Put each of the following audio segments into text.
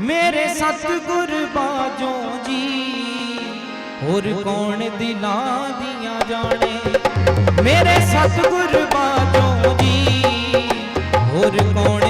ਮੇਰੇ ਸਤਗੁਰ ਬਾਜੋ ਜੀ। ਹੋਰ ਕੌਣ ਦਿਲਾਂ ਦੀਆਂ ਜਾਣੇ? ਮੇਰੇ ਸਤਗੁਰ ਬਾਜੋ ਜੀ। ਹੋਰ ਕੌਣ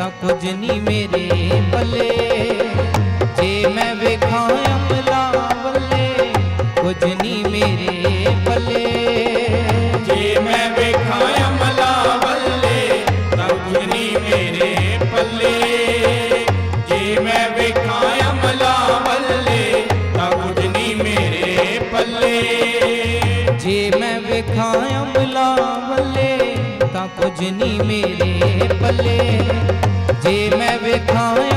ਤਾਂ ਕੁਝ ਨਹੀਂ ਮੇਰੇ ਬੱਲੇ ਜੇ ਮੈਂ ਵੇਖਾਂ ਅਮਲਾ ਬੱਲੇ ਕੁਝ ਨਹੀਂ ਮੇਰੇ ਬੱਲੇ ਜੇ ਮੈਂ ਵੇਖਾਂ ਅਮਲਾ ਬੱਲੇ ਤਾਂ ਕੁਝ ਨਹੀਂ ਮੇਰੇ ਬੱਲੇ ਜੇ ਮੈਂ ਵੇਖਾਂ ਅਮਲਾ ਬੱਲੇ ਤਾਂ ਕੁਝ ਨਹੀਂ ਮੇਰੇ ਬੱਲੇ ਜੇ ਮੈਂ ਵੇਖਾਂ ਅਮਲਾ ਬੱਲੇ ਤਾਂ ਕੁਝ ਨਹੀਂ ਮੇਰੇ ਬੱਲੇ ਤੇ ਮੈਂ ਵੇਖਾਂ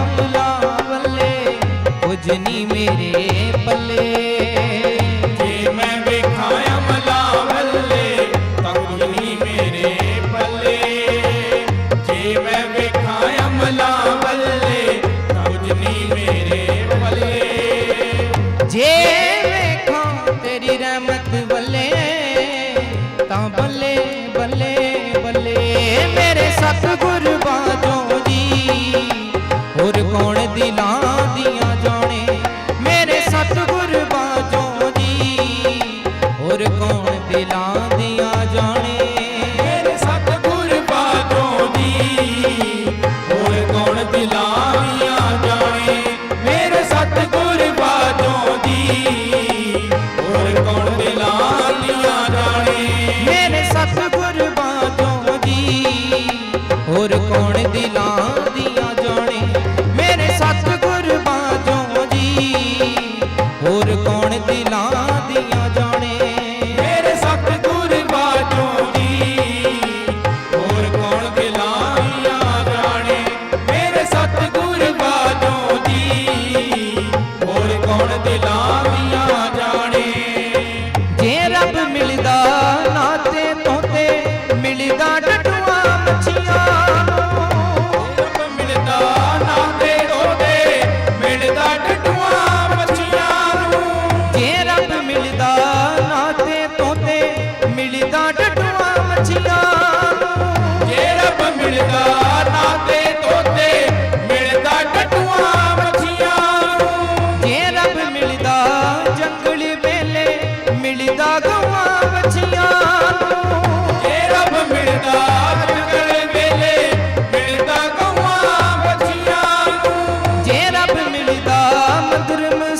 ਦਿਲਾਂ ਦੀਆਂ ਜਾਣੇ।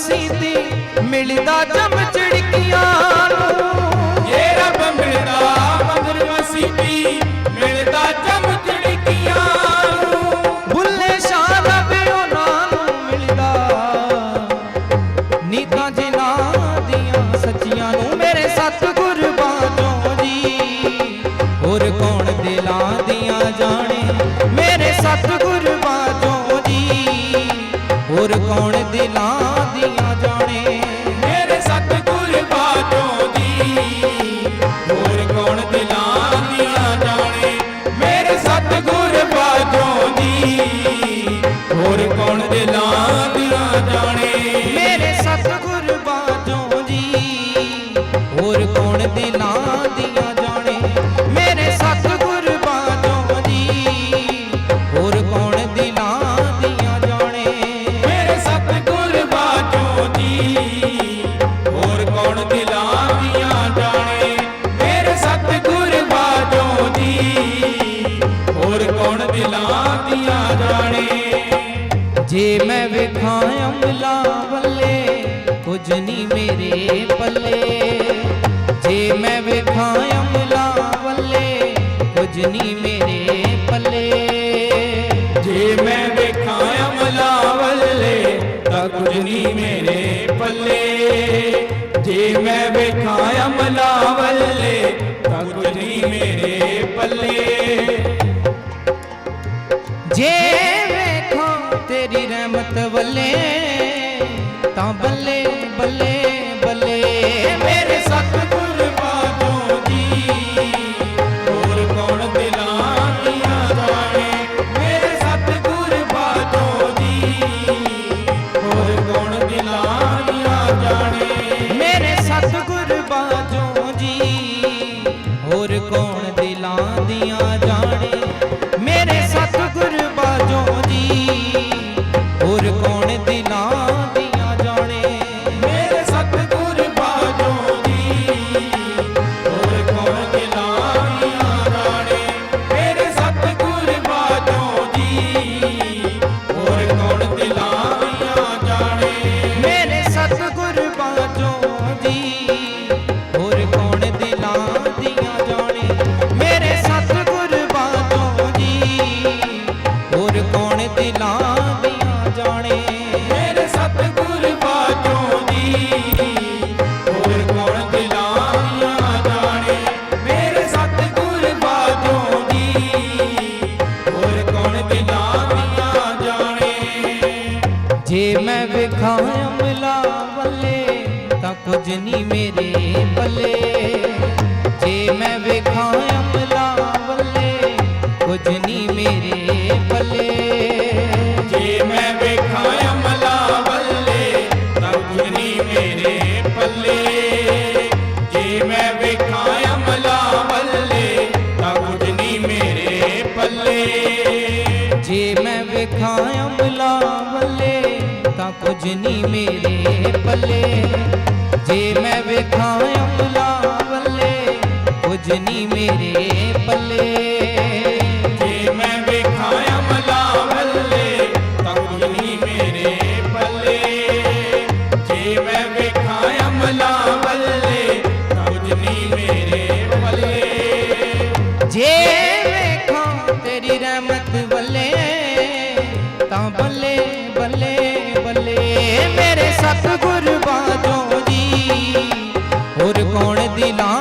ਰੱਸੀ ਦੀ ਮਿਲਦਾ ਜਮ ਚਿੜਕੀਆਂ ਨੂੰ। ਇਹ ਰੱਬ ਮਿਲਦਾ ਮਗਰਮਸੀ ਦੀ ਮਿਲਦਾ ਜਮ ਚਿੜਕੀਆਂ ਬੁੱਲੇ ਸ਼ਾਹ ਰੱਬ ਉਹਨਾਂ ਨੂੰ ਮਿਲਦਾ। ਨੀਤਾਂ ਜਿਨ੍ਹਾਂ ਦੀਆਂ ਸੱਚੀਆਂ ਨੂੰ ਮੇਰੇ ਸਤਿਗੁਰ ਬਾਝੋਂ ਜੀ। ਹੋਰ ਕੌਣ ਦਿਲਾਂ ਦੀਆਂ ਜਾਣ ਨਹੀਂ ਮੇਰੇ ਪੱਲੇ। ਜੇ ਮੈਂ ਵੇਖਾਂ ਅਮਲਾ ਵੱਲੇ ਕੁਝ ਨਹੀਂ ਮੇਰੇ ਪੱਲੇ। ਜੇ ਮੈਂ ਵੇਖਾਂ ਅਮਲਾ ਵੱਲੇ, ਤਾਂ ਕੁਝ ਨਹੀਂ ਮੇਰੇ ਪੱਲੇ। ਜੇ ਮੈਂ ਵੇਖਾਂ ਅਮਲਾ ਵੱਲੇ, ਤਾਂ ਕੁਝ ਨਹੀਂ ਮੇਰੇ ਪੱਲੇ। ਜੇ ਵੇਖਾਂ ਤੇਰੀ ਰਹਿਮਤ ਵੱਲੇ, ਤਾਂ ਬੱਲੇ ਜੇ ਮੈਂ ਵੇਖਾਂ ਅਮਲਾ ਵੱਲੇ, ਤਾਂ ਕੁਝ ਨਹੀਂ ਮੇਰੇ ਪੱਲੇ। ਜੇ ਮੈਂ ਵੇਖਾਂ ਅਮਲਾ ਵੱਲੇ, ਕੁਝ ਨਹੀਂ ਮੇਰੇ ਪੱਲੇ। ਜੇ ਮੈਂ ਵੇਖਾਂ ਅਮਲਾ ਵੱਲੇ, ਤਾਂ ਕੁਝ ਨਹੀਂ ਮੇਰੇ ਪੱਲੇ। ਜੇ ਮੈਂ ਕੁਝ ਨਹੀਂ ਮੇਰੇ ਪੱਲੇ। ਜੇ ਮੈਂ ਵੇਖਾਂ ਹੋਰ ਕੌਣ ਦਿਲਾਂ